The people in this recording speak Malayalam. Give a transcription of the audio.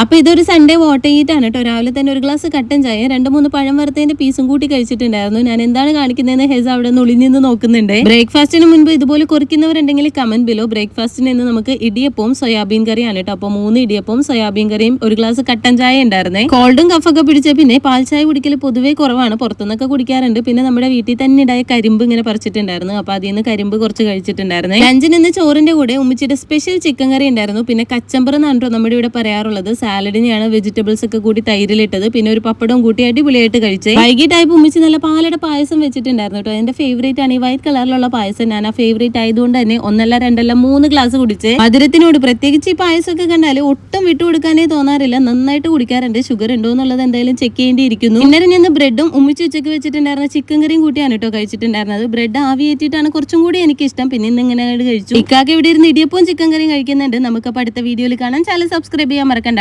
അപ്പൊ ഇതൊരു സൺഡേ വോട്ട് ചെയ്തിട്ടാണ് കേട്ടോ. രാവിലെ തന്നെ ഒരു ഗ്ലാസ് കട്ടൻ ചായ രണ്ട് മൂന്ന് പഴം വറുത്തതിന്റെ പീസും കൂട്ടി കഴിച്ചിട്ടുണ്ടായിരുന്നു. ഞാൻ എന്താണ് കാണിക്കുന്നതെന്ന് ഹെസ് അവിടെ നിന്ന് ഒളിഞ്ഞു നിന്ന് നോക്കുന്നുണ്ട്. ബ്രേക്ക്ഫാസ്റ്റിന് മുൻപ് ഇതുപോലെ കുറിക്കുന്നവരുണ്ടെങ്കിൽ കമന്റ് ബിലോ ബ്രേക്ക്ഫാസ്റ്റിന് ഇന്ന് നമുക്ക് ഇടിയപ്പവും സോയാബീൻ കറിയാണ് കേട്ടോ. അപ്പൊ മൂന്ന് ഇടിയപ്പവും സോയാബീൻ കറിയും ഒരു ഗ്ലാസ് കട്ടൻ ചായ ഉണ്ടായിരുന്നേ. കോൾഡും കഫൊക്കെ പിടിച്ച പിന്നെ പാൽ ചായ കുടിക്കൽ പൊതുവേ കുറവാണ്. പുറത്തുനിന്നൊക്കെ കുടിക്കാറുണ്ട്. പിന്നെ നമ്മുടെ വീട്ടിൽ തന്നെ ഉണ്ടായ കരിമ്പ് ഇങ്ങനെ പറിച്ചിട്ടുണ്ടായിരുന്നു. അപ്പൊ അതിൽ നിന്ന് കരിമ്പ് കുറച്ച് കഴിച്ചിട്ടുണ്ടായിരുന്നു. ലഞ്ചിന് ചോറിന്റെ കൂടെ ഉമ്മിച്ചിയുടെ സ്പെഷ്യൽ ചിക്കൻ കറി ഉണ്ടായിരുന്നു. പിന്നെ കച്ചമ്പർ എന്നാണ് നമ്മുടെ ഇവിടെ പറയാറുള്ളത്. സാലഡിനെയാണ് വെജിറ്റബിൾസ് ഒക്കെ കൂടി തൈരിലിട്ടത്. പിന്നെ ഒരു പപ്പടവും കൂട്ടി അടിപൊളിയായിട്ട് കഴിച്ചേ. വൈകിട്ടായപ്പോൾ ഉമ്മിച്ച് നല്ല പാലട പായസം വെച്ചിട്ടുണ്ടായിരുന്നു കേട്ടോ. എന്റെ ഫേവറേറ്റ് ആണ് ഈ വൈറ്റ് കളറിലുള്ള പായസം. ഞാൻ ആ ഫേവറേറ്റ് ആയതുകൊണ്ട് തന്നെ ഒന്നല്ല രണ്ടല്ല മൂന്ന് ഗ്ലാസ് കുടിച്ച്. മധുരത്തിനോട് പ്രത്യേകിച്ച് ഈ പായസമൊക്കെ കണ്ടാൽ ഒട്ടും വിട്ടു കൊടുക്കാനേ തോന്നാറില്ല. നന്നായിട്ട് കുടിക്കാറുണ്ട്. ഷുഗർ ഉണ്ടോ എന്നുള്ളത് എന്തായാലും ചെക്ക് ചെയ്യേണ്ടിയിരിക്കുന്നു. ഇന്നലെ ഞാൻ ബ്രെഡും ഉമ്മിച്ച് ഉച്ചയ്ക്ക് വെച്ചിട്ടുണ്ടായിരുന്ന ചിക്കൻ കറിയും കൂട്ടിയാണ് കേട്ടോ കഴിച്ചിട്ടുണ്ടായിരുന്നത്. ബ്രെഡ് ആവിയേറ്റിട്ടാണ് കുറച്ചും കൂടി എനിക്ക് ഇഷ്ടം പിന്നെ ഇന്ന് ഇങ്ങനെ കഴിച്ചു. ഇക്കാക്ക് ഇവിടെ ഇരുന്ന് ഇടിയപ്പവും ചിക്കൻ കറിയും കഴിക്കുന്നുണ്ട്. നമുക്ക് അടുത്ത വീഡിയോയിൽ കാണാൻ ചാനൽ സബ്സ്ക്രൈബ് ചെയ്യാൻ മറക്കണ്ട.